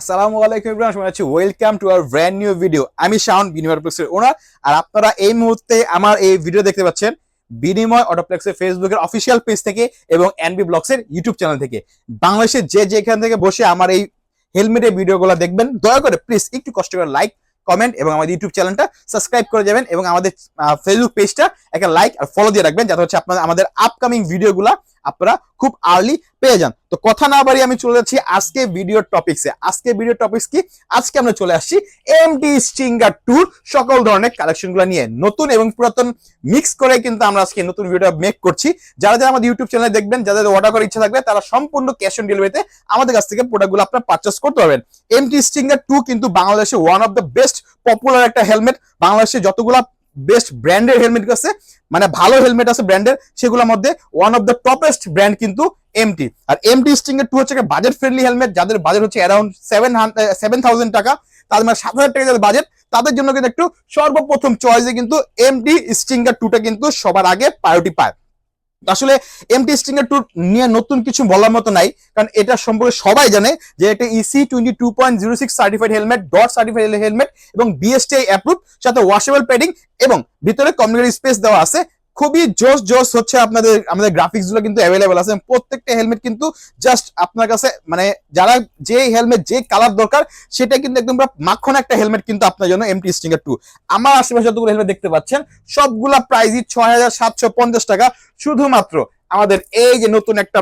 আসসালামু আলাইকুম ইব্রাহিম শুনে আছি welcome to our brand new video আমি শাওন, বিনিময় ওনার আর আপনারা এই মুহূর্তে আমার এই ভিডিও দেখতে পাচ্ছেন বিনিময় অটোপ্লেক্সের ফেসবুকের অফিসিয়াল পেজ থেকে এবং এনবি ব্লগসের ইউটিউব চ্যানেল থেকে। বাংলাদেশের যে যেখান থেকে বসে আমার এই হেলমেটের ভিডিওগুলো দেখবেন, দয়া করে প্লিজ একটু কষ্ট করে লাইক কমেন্ট এবং আমাদের ইউটিউব চ্যানেলটা সাবস্ক্রাইব করে যাবেন এবং আমাদের ফেসবুক পেজটা একটা লাইক আর ফলো দিয়ে রাখবেন, যাতে হচ্ছে আপনাদের, আমাদের আপকামিং ভিডিওগুলা আপনারা খুব আর্লি পেয়ে যান। তো কথা না বাড়ি আমি চলে যাচ্ছি আজকে ভিডিওর টপিক্সে আজকে ভিডিও টপিক্স কি? আজকে আমরা চলে আসছি এমডি স্টিঙ্গার টুর সকল ধরনের কালেকশনগুলো নিয়ে। নতুন এবং পুরাতন মিক্স করে কিন্তু আমরা আজকে নতুন ভিডিও মেক করছি। যারা যারা আমাদের ইউটিউব চ্যানেলে দেখবেন, যাদের অর্ডার করার ইচ্ছা থাকবে, তারা সম্পূর্ণ ক্যাশ অন ডেলিভারিতে আমাদের কাছ থেকে প্রোডাক্টগুলো আপনারা পারচেস করতে পারবেন। এমটি স্টিঙ্গার টু কিন্তু বাংলাদেশে one of the best popular একটা হেলমেট বাংলাদেশে যতগুলা বেস্ট ব্র্যান্ডের হেলমেট আছে? মানে ভালো হেলমেট আছে ব্র্যান্ডের সেগুলোর মধ্যে one of the topest brand কিন্তু এমটি আর এমটি স্টিং এর টু হচ্ছে বাজেট ফ্রেন্ডলি হেলমেট যাদের বাজেট হচ্ছে অ্যারাউন্ড সেভেন সেভেন থাউজেন্ড টাকা, তাদের মানে সাত হাজার টাকা যাদের বাজেট তাদের জন্য কিন্তু একটু সর্বপ্রথম চয়েসে কিন্তু এমটি স্টিঙ্গার টুটা কিন্তু সবার আগে প্রায়োরিটি পায়। আসলে এমটি এর টু নিয়ে নতুন কিছু বলার মতো নাই, কারণ এটা সম্পর্কে সবাই জানে যে একটা E EC twenty two point zero six certified helmet dot certified helmet এবং বিএসটিআই অ্যাপ্রুভ সাথে ওয়াশেবল প্যাডিং এবং ভিতরে কমিউনিটি স্পেস দেওয়া আছে। খুবই জোস জোস হচ্ছে আপনাদের, আমাদের গ্রাফিক্সগুলো কিন্তু অ্যাভেলেবল আছে। প্রত্যেকটা হেলমেট কিন্তু জাস্ট আপনার কাছে মানে যারা যে হেলমেট যে কালার দরকার, সেটা কিন্তু একদম মাখন একটা হেলমেট কিন্তু আপনার জন্য এমটি স্টিঙ্গার টু আমার আশেপাশে যতগুলো হেলমেট দেখতে পাচ্ছেন, সবগুলা প্রাইজই ছয় হাজার সাতশো পঞ্চাশ টাকা। শুধুমাত্র আমাদের এই যে নতুন একটা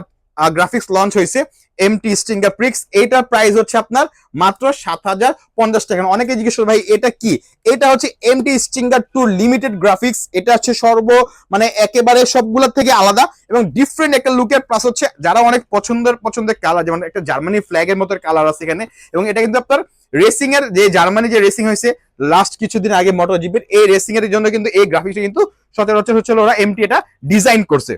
গ্রাফিক্স লঞ্চ হয়েছে এমটি স্টিঙ্গার প্রিক্স এটার প্রাইস হচ্ছে আপনার মাত্র সাত হাজার পঞ্চাশ টাকা। অনেকে জিজ্ঞেস করে, ভাই, এটা কি? এটা হচ্ছে MT stinger two limited graphics এটা হচ্ছে সর্ব মানে একেবারে সবগুলোর থেকে আলাদা এবং ডিফারেন্ট একটা লুকের প্লাস হচ্ছে যারা অনেক পছন্দের পছন্দের কালার যেমন একটা জার্মানি ফ্ল্যাগের মতো কালার আছে এখানে, এবং এটা কিন্তু আপনার রেসিং এর, যে জার্মানি যে রেসিং হয়েছে লাস্ট কিছুদিন আগে মোটর জিপির এই রেসিং এর জন্য কিন্তু এই গ্রাফিক্সটা কিন্তু সচরাচর হচ্ছে ওরা এমটি এটা ডিজাইন করছে।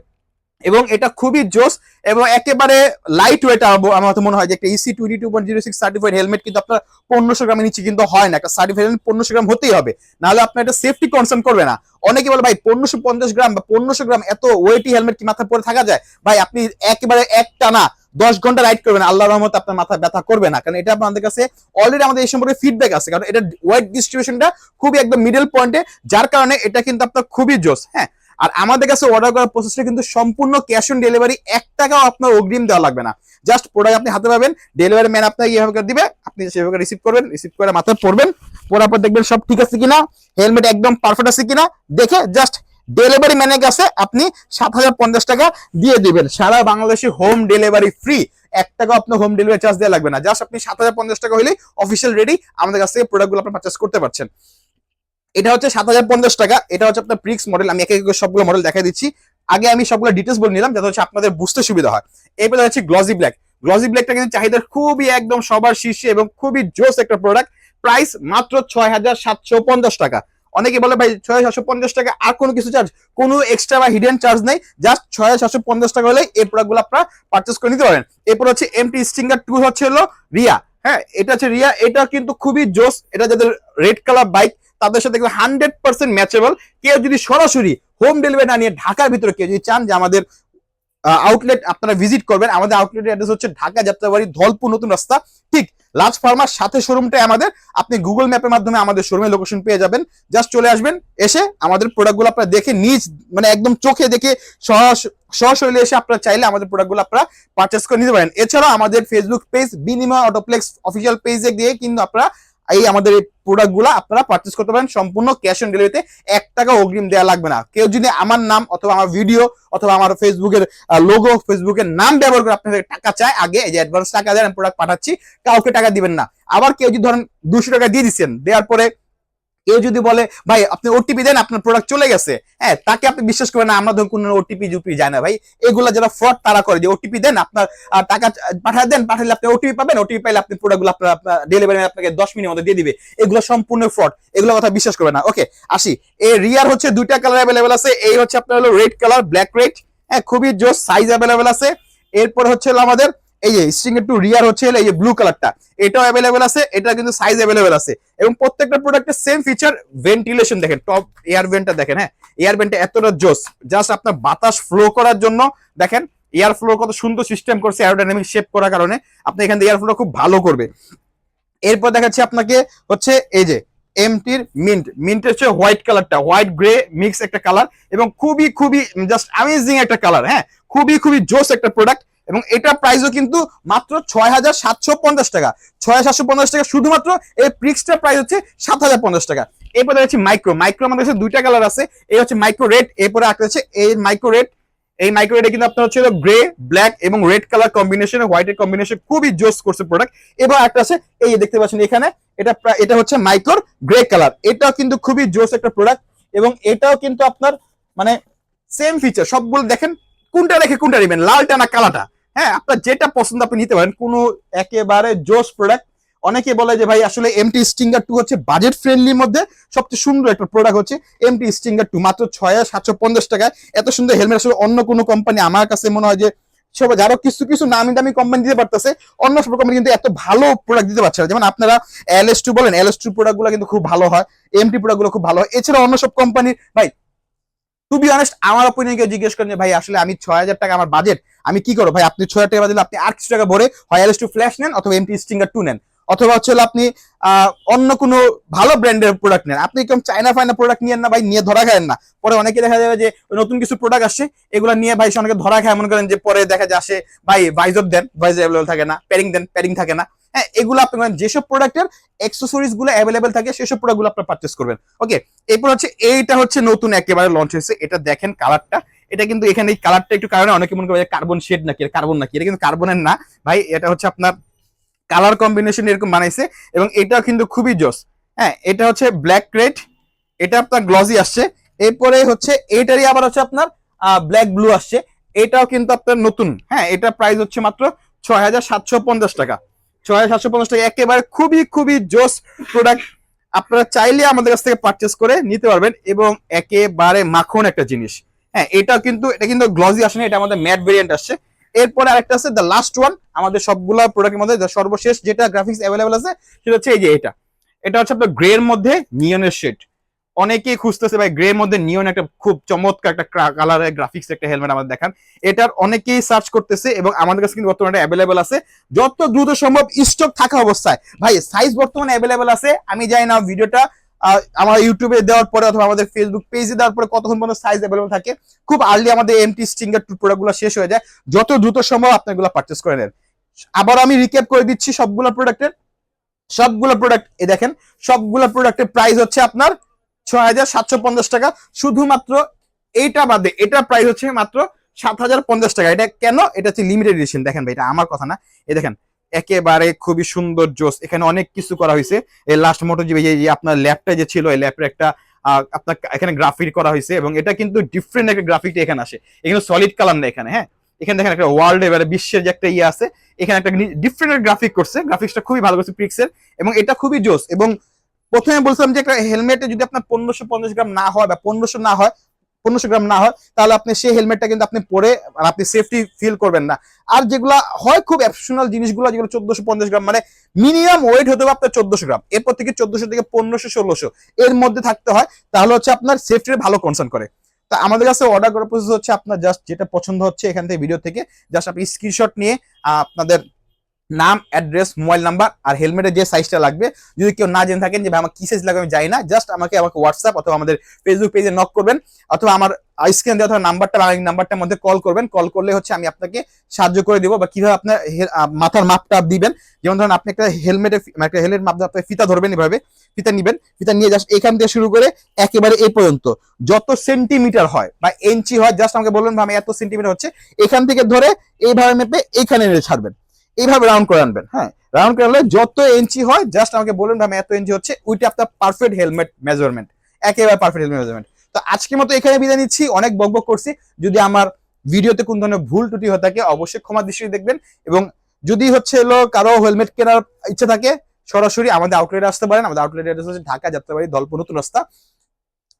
এবং এটা খুবই জোস এবং একেবারে লাইট ওয়েট আমার মনে হয় যে একটা EC twenty two point zero six certified helmet কিন্তু আপনার পনেরোশো গ্রামের নিচে কিন্তু হয় না। একটা সার্টিফাইড হেলমেট পনেরোশো গ্রাম হতেই হবে। নাহলে আপনার এটা সেফটি কনসার্ন করবে না। অনেকে বলে, ভাই, পনেরোশো পঞ্চাশ গ্রাম বা পনেরোশো গ্রাম এত ওয়েটি হেলমেট কি মাথায় পরে থাকা যায়? ভাই, আপনি একেবারে একটা না, দশ ঘণ্টা রাইড করবেন। আল্লাহ রহমত আপনার মাথা ব্যথা করবে না। কারণ এটা আপনাদের কাছে অলরেডি আমাদের এই সম্পর্কে ফিডব্যাক আছে। কারণ এটা ওয়েট ডিস্ট্রিবিউশনটা খুবই একদম মিডল পয়েন্টে যার কারণে এটা কিন্তু আপনার খুবই জোস। হ্যাঁ? আর আমাদের কাছে অর্ডার করার প্রসেসটা কিন্তু সম্পূর্ণ ক্যাশ অন ডেলিভারি এক টাকাও আপনার অগ্রিম দেওয়া লাগবে না। জাস্ট প্রোডাক্ট আপনি হাতে পাবেন ডেলিভারি ম্যান আপনাকে এইভাবে দিবে, আপনি সেভাবে রিসিভ করবেন রিসিভ করে মাথায় পড়বেন পরার পর দেখবেন সব ঠিক আছে কিনা হেলমেট একদম পারফেক্ট আছে কিনা, দেখে জাস্ট ডেলিভারি ম্যানের কাছে আপনি সাত হাজার পঞ্চাশ টাকা দিয়ে দিবেন। সারা বাংলাদেশে হোম ডেলিভারি ফ্রি এক টাকা আপনার হোম ডেলিভারি চার্জ দেওয়া লাগবে না। জাস্ট আপনি সাত হাজার পঞ্চাশ টাকা হলেই অফিসিয়াল রেডি আমাদের কাছ থেকে প্রোডাক্টগুলো আপনি পারচেস করতে পারছেন। এটা হচ্ছে সাত হাজার পঞ্চাশ টাকা, এটা হচ্ছে আপনার প্রিক্স মডেল আমি এক এক সবগুলো মডেল দেখা দিচ্ছি। আগে আমি সবগুলো ডিটেলস বলে নিলাম যাতে হচ্ছে আপনাদের বুঝতে সুবিধা হয়। এরপরে হচ্ছে গ্লসি ব্ল্যাক গ্লসি ব্ল্যাকটা কিন্তু চাহিদার খুবই একদম সবার শীর্ষে এবং খুবই জোস একটা প্রোডাক্ট প্রাইস মাত্র ছয় হাজার সাতশো পঞ্চাশ টাকা। অনেকে বলে, ভাই ছয় সাতশো পঞ্চাশ টাকা আর কোনো কিছু চার্জ কোনো এক্সট্রা বা হিডেন চার্জ নেই। জাস্ট ছয় সাতশো পঞ্চাশ টাকা হলে এই প্রোডাক্টগুলো আপনারা পারচেস করে নিতে পারেন। এরপর হচ্ছে এমটি স্টিঙ্গার টু হচ্ছে হলো রিয়া। হ্যাঁ এটা হচ্ছে রিয়া। এটা কিন্তু খুবই জোস। এটা যাদের রেড কালার বাইক তাদের সাথে হান্ড্রেড পার্সেন্ট ম্যাচেবল কেউ যদি সরাসরি হোম ডেলিভারি না নিয়ে ঢাকার ভিতরে কেউ যদি চান যে আমাদের আউটলেট আপনারা ভিজিট করবেন, আমাদের আউটলেটের অ্যাড্রেস হচ্ছে ঢাকা যাত্রাবাড়ি, ধলপুর নতুন রাস্তা। ঠিক লার্জ ফার্মার সাথে শোরুমটাই আমাদের। আপনি গুগল ম্যাপের মাধ্যমে আমাদের শোরুমের লোকেশন পেয়ে যাবেন। জাস্ট চলে আসবেন, এসে আমাদের প্রোডাক্টগুলো আপনারা দেখে নিজ মানে একদম চোখে দেখে সরাসরি এসে আপনারা চাইলে আমাদের প্রোডাক্টগুলো আপনারা পারচেস করে নিতে পারেন। এছাড়াও আমাদের ফেসবুক পেজ বিনিময় অটোপ্লেক্স অফিসিয়াল পেজে গিয়ে কিন্তু আপনারা এই আমাদের এই প্রোডাক্টগুলো আপনারা পার্চেস করতে পারেন। সম্পূর্ণ ক্যাশ অন ডেলিভারিতে এক টাকা অগ্রিম দেওয়া লাগবে না। কেউ যদি আমার নাম অথবা আমার ভিডিও অথবা আমার ফেসবুকের লোগো ফেসবুকের নাম ব্যবহার করে আপনাদের টাকা চায়, আগে এই যে অ্যাডভান্স টাকা দেন প্রোডাক্ট পাঠাচ্ছি, কাউকে টাকা দিবেন না। আবার কেউ যদি ধরেন দুশো টাকা দিয়ে দিচ্ছেন, দেওয়ার পরে কেউ যদি বলে, ভাই, আপনি ওটিপি দেন, আপনার প্রোডাক্ট চলে গেছে। হ্যাঁ তাকে আপনি বিশ্বাস করবেন না, আমরা ধরুন কোনো ওটিপি জুপি যায় না। ভাই, এগুলা যারা ফ্রড তারা করে যে ওটিপি দেন, আপনার টাকা পাঠা দেন, পাঠালে আপনি ওটিপি পাবেন ওটিপি পাইলে আপনি প্রোডাক্টগুলো আপনার ডেলিভারি আপনাকে দশ মিনিটের মধ্যে দিয়ে দিবে। এগুলো সম্পূর্ণ ফ্রড এগুলো কথা বিশ্বাস করবে না। ওকে আসি। এই রিয়ার হচ্ছে দুইটা কালার অ্যাভেলেবেল আছে। এই হচ্ছে আপনার হলো রেড কালার ব্ল্যাক রেড হ্যাঁ খুবই জোর সাইজ অ্যাভেলেবেল আছে। এরপর হচ্ছে আমাদের এই যে স্ট্রিং একটু রিয়ার হচ্ছে, এই যে ব্লু কালারটা এটাও অ্যাভেলেবেল আছে এটা কিন্তু সাইজ অ্যাভেলেবেল আছে। এবং প্রত্যেকটা প্রোডাক্টের সেম ফিচার ভেন্টিলেশন দেখেন টপ এয়ার ভেন্টটা দেখেন হ্যাঁ? এয়ার ভেন্টটা এতটা জোস জাস্ট আপনার বাতাস ফ্লো করার জন্য, দেখেন এয়ার ফ্লো কত সুন্দর সিস্টেম করছে অ্যারোডাইনামিক শেপ করার কারণে, আপনি এখান থেকে এয়ার ফ্লো খুব ভালো করবে। এরপর দেখাচ্ছি আপনাকে হচ্ছে এই যে এমটির মিন্ট মিন্ট হচ্ছে হোয়াইট কালারটা হোয়াইট গ্রে মিক্স একটা কালার এবং খুবই খুবই জাস্ট অ্যামেজিং একটা কালার হ্যাঁ? খুবই খুবই জোস একটা প্রোডাক্ট এবং এটা প্রাইসও কিন্তু মাত্র ছয় হাজার সাতশো পঞ্চাশ টাকা। ছয় সাতশো পঞ্চাশ টাকা শুধুমাত্র এই প্রিক্সটার প্রাইস হচ্ছে সাত হাজার পঞ্চাশ টাকা। এরপরে হচ্ছে মাইক্রো মাইক্রো আমাদের কাছে দুইটা কালার আছে। এই হচ্ছে মাইক্রো রেড এরপরে একটা হচ্ছে এই মাইক্রো রেড এই মাইক্রো রেডে কিন্তু আপনার হচ্ছে গ্রে ব্ল্যাক এবং রেড কালার কম্বিনেশন হোয়াইটের কম্বিনেশন খুবই জোস করছে প্রোডাক্ট এবং একটা আছে, এই দেখতে পাচ্ছেন এখানে, এটা এটা হচ্ছে মাইক্রোর গ্রে কালার এটাও কিন্তু খুবই জোস একটা প্রোডাক্ট এবং এটাও কিন্তু আপনার মানে সেম ফিচার সবগুলো দেখেন, কোনটা রেখে কোনটা নেবেন? লালটা না কালাটা? হ্যাঁ আপনার যেটা পছন্দ আপনি নিতে পারেন। কোনো একেবারে জোস প্রোডাক্ট অনেকে বলে যে, ভাই, আসলে এমটি স্টিঙ্গার টু হচ্ছে বাজেট ফ্রেন্ডলির মধ্যে সবচেয়ে সুন্দর একটা প্রোডাক্ট হচ্ছে এমটি স্টিঙ্গার টু মাত্র ছয় সাতশো পঞ্চাশ টাকায়। এত সুন্দর হেলমেট আসলে অন্য কোনো কোম্পানি আমার কাছে মনে হয় যে সব যারা কিছু কিছু নামি দামি কোম্পানি দিতে পারতেছে, অন্য সব কোম্পানি কিন্তু এত ভালো প্রোডাক্ট দিতে পারছে না। যেমন আপনারা এল এস টু বলেন এল এস টু প্রোডাক্টগুলো কিন্তু খুব ভালো হয় এমটি প্রোডাক্টগুলো খুব ভালো হয়। এছাড়া অন্য সব কোম্পানির ভাই টু বি অনেস্ট আমার অপিনিয়ন কেউ জিজ্ঞেস করেন ভাই, আসলে আমি ছয় হাজার টাকা আমার বাজেট আমি কি করব? ভাই, আপনি ছয় হাজার টাকা দিলে আপনি আর কিছু টাকা ভরে, হয় টু ফ্ল্যাশ নেন অথবা এমটি স্টিঙ্গার টু নেন। অথবা হচ্ছে আপনি অন্য কোনো ভালো ব্র্যান্ডের প্রোডাক্ট নেন। আপনি কেমন চায়না ফাইনা প্রোডাক্ট নিয়েন না ভাই, নিয়ে ধরা খায়েন না। পরে অনেকে দেখা যাবে যে নতুন কিছু প্রোডাক্ট আসছে, এগুলো নিয়ে ভাই অনেকে ধরা খায়। মনে করেন যে পরে দেখা যায় আসে, ভাই ভাইজর দেন ভাইজ অ্যাভেলেবল থাকে না প্যারিং দেন প্যারিং থাকে না। হ্যাঁ এগুলো আপনি যেসব প্রোডাক্টের অ্যাক্সেসরিজগুলো অ্যাভেলেবেল থাকে, সেসব প্রোডাক্টগুলো আপনি পারচেস করবেন। ওকে এরপর হচ্ছে, এইটা হচ্ছে নতুন একেবারে লঞ্চ হয়েছে। এটা দেখেন কালারটা এটা কিন্তু এখানে এই কালারটা একটু কারণে অনেকে মনে করে কার্বন শেড নাকি কার্বন নাকি, এটা কিন্তু কার্বনের না। ভাই, এটা হচ্ছে আপনার কালার কম্বিনেশন এরকম বানাইছে এবং এটা কিন্তু খুবই জোস। হ্যাঁ এটা হচ্ছে ব্ল্যাক রেড, এটা আপনার গ্লসি আসছে। এরপরে হচ্ছে এইটারই আবার হচ্ছে আপনার ব্ল্যাক ব্লু আসছে। এটাও কিন্তু আপনার নতুন। হ্যাঁ এটা প্রাইস হচ্ছে মাত্র ছয় হাজার সাতশো পঞ্চাশ টাকা। ছয় হাজার সাতশো পঞ্চাশ টাকা একেবারে খুবই খুবই জোস প্রোডাক্ট আপনারা চাইলে আমাদের কাছ থেকে পারচেস করে নিতে পারবেন এবং একেবারে মাখন একটা জিনিস। হ্যাঁ এটা কিন্তু এটা কিন্তু গ্লসি আসে না, এটা আমাদের ম্যাট ভেরিয়েন্ট আসছে। এরপরে আরেকটা আছে দ্য লাস্ট ওয়ান আমাদের সবগুলা প্রোডাক্টের মধ্যে সর্বশেষ যেটা গ্রাফিক্স অ্যাভেলেবল আছে, সেটা হচ্ছে এই যে এটা। এটা হচ্ছে আপনার গ্রে এর মধ্যে নিয়নের শেড অনেকেই খুঁজতেছে ভাই গ্রে মধ্যে নিয়ন একটা খুব চমৎকার একটা কালারের গ্রাফিক্স একটা হেলমেট আমাদের দেখান। এটার অনেকেই সার্চ করতেছে এবং আমাদের কাছে কিন্তু বর্তমানে অ্যাভেলেবল আছে। যত দ্রুত সম্ভব স্টক থাকা অবস্থায়। ভাই সাইজ বর্তমানে অ্যাভেলেবল আছে, আমি জানি না ভিডিওটা আমার ইউটিউবে দেওয়ার পরে অথবা আমাদের ফেসবুক পেজে দেওয়ার পরে কতক্ষণ পর্যন্ত সাইজ অ্যাভেলেবল থাকে, খুব আর্লি আমাদের এমটি স্টিঙ্গার প্রোডাক্টগুলো শেষ হয়ে যায়। যত দ্রুত সম্ভব এগুলো পারচেস করে নেন। আবার আমি রিক্যাপ করে দিচ্ছি সবগুলো প্রোডাক্টের সবগুলো প্রোডাক্ট এই দেখেন, সবগুলো প্রোডাক্টের প্রাইস হচ্ছে আপনার ছয় হাজার সাতশো পঞ্চাশ টাকা। শুধুমাত্র এইটা বাদে, এটা প্রাইস হচ্ছে মাত্র সাত হাজার পঞ্চাশ টাকা। এটা কেন? এটা হচ্ছে লিমিটেড এডিশন দেখেন ভাই, এটা আমার কথা না। এই দেখেন একেবারে খুবই সুন্দর জোস। এখানে অনেক কিছু করা হয়েছে। এই লাস্ট মোটর যে আপনার ল্যাপটা যে ছিল, এই ল্যাপের একটা আপনার এখানে গ্রাফিক করা হয়েছে এবং এটা কিন্তু ডিফারেন্ট একটা গ্রাফিকটা এখানে আসে। এখানে সলিড কালার না এখানে হ্যাঁ? এখানে দেখেন একটা ওয়ার্ল্ড এবারে বিশ্বের যে একটা ইয়ে আছে, এখানে একটা ডিফারেন্ট গ্রাফিক করছে। গ্রাফিক্সটা খুবই ভালো করছে পিক্সের এবং এটা খুবই জোস এবং প্রথমে বলছিলাম যে একটা হেলমেটে যদি আপনার পনেরোশো পঞ্চাশ গ্রাম না হয় বা পনেরোশো না হয় পনেরোশো গ্রাম না হয়, তাহলে আপনি সেই হেলমেটটা কিন্তু আপনি পরে আর আপনি সেফটি ফিল করবেন না। আর যেগুলা হয় খুব অপশনাল জিনিসগুলো, যেগুলো চোদ্দশো পঞ্চাশ গ্রাম মানে মিনিমাম ওয়েট হতে হবে আপনার চোদ্দশো গ্রাম। এরপর থেকে চোদ্দশো থেকে পনেরোশো, ষোলোশো, এর মধ্যে থাকতে হয়, তাহলে হচ্ছে আপনার সেফটির ভালো কনসার্ন করে। তা আমাদের কাছে অর্ডার করার প্রসেস হচ্ছে আপনার জাস্ট যেটা পছন্দ হচ্ছে এখান থেকে ভিডিও থেকে জাস্ট আপনি স্ক্রিনশট নিয়ে আপনাদের নাম অ্যাড্রেস মোবাইল নাম্বার আর হেলমেটের যে সাইজটা লাগবে। যদি কেউ না জেনে থাকেন যে, ভাই, আমার কি সাইজ লাগবে, আমি জানি না। জাস্ট আমাকে আমাকে হোয়াটসঅ্যাপ অথবা আমাদের ফেসবুক পেজে নক করবেন অথবা আমার স্ক্রিন দেওয়া অথবা নাম্বারটা বাংলা নাম্বারটার মধ্যে কল করবেন। কল করলে হচ্ছে আমি আপনাকে সাহায্য করে দিব বা কীভাবে আপনার মাথার মাপটা দিবেন। যেমন ধরুন, আপনি একটা হেলমেটে একটা হেলমেট মাপ, আপনি ফিতা ধরবেন এভাবে। ফিতা নিবেন, ফিতা নিয়ে জাস্ট এখান থেকে শুরু করে একেবারে এই পর্যন্ত। যত সেন্টিমিটার হয় বা ইঞ্চি হয় জাস্ট আমাকে বলবেন ভাই এত সেন্টিমিটার হচ্ছে, এখান থেকে ধরে এইভাবে মেপে এখানে এনে ছাড়বেন। এইভাবে রাউন্ড করে আনবেন হ্যাঁ? রাউন্ড করে আনলে যত ইঞ্চি হয় জাস্ট আমাকে বলুন ভাই এত ইঞ্চি হচ্ছে, ওইটা আপনার পারফেক্ট হেলমেট মেজারমেন্ট একেবারে পারফেক্ট হেলমেট মেজারমেন্ট তো আজকের মতো এখানে বিদায় নিচ্ছি, অনেক বকবক করছি। যদি আমার ভিডিওতে কোন ধরনের ভুল ত্রুটি হয়ে থাকে, অবশ্যই ক্ষমা দৃষ্টি দেখবেন এবং যদি হচ্ছে এলো কারও হেলমেট কেনার ইচ্ছা থাকে, সরাসরি আমাদের আউটলেটে আসতে পারেন। আমাদের আউটলেট হচ্ছে ঢাকা যাত্রাবাড়ি, দলপুর নতুন রাস্তা।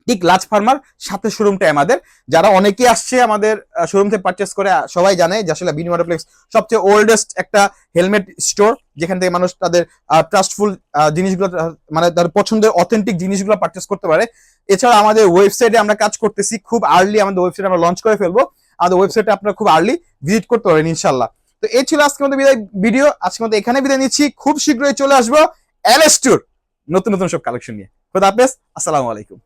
ঠিক লাজ ফার্মার সাথে শোরুমটা আমাদের। যারা অনেকেই আসছে আমাদের শোরুম থেকে পারচেস করে সবাই জানে যে আসলে বিনি ওয়াটারপ্লেক্স সবচেয়ে ওল্ডেস্ট একটা হেলমেট স্টোর যেখান থেকে মানুষ তাদের ট্রাস্টফুল জিনিসগুলো মানে তার পছন্দের অথেন্টিক জিনিসগুলো পারচেস করতে পারে। এছাড়া আমাদের ওয়েবসাইটে আমরা কাজ করতেছি, খুব আর্লি আমাদের ওয়েবসাইট আমরা লঞ্চ করে ফেলব। আমাদের ওয়েবসাইটে আপনারা খুব আর্লি ভিজিট করতে পারেন ইনশাল্লাহ তো এই ছিল আজকে মধ্যে বিদায় ভিডিও আজকে মধ্যে এখানে বিদায় নিচ্ছি। খুব শীঘ্রই চলে আসব এল স্টোর নতুন নতুন সব কালেকশন নিয়ে। খোদা আসসালামু আলাইকুম।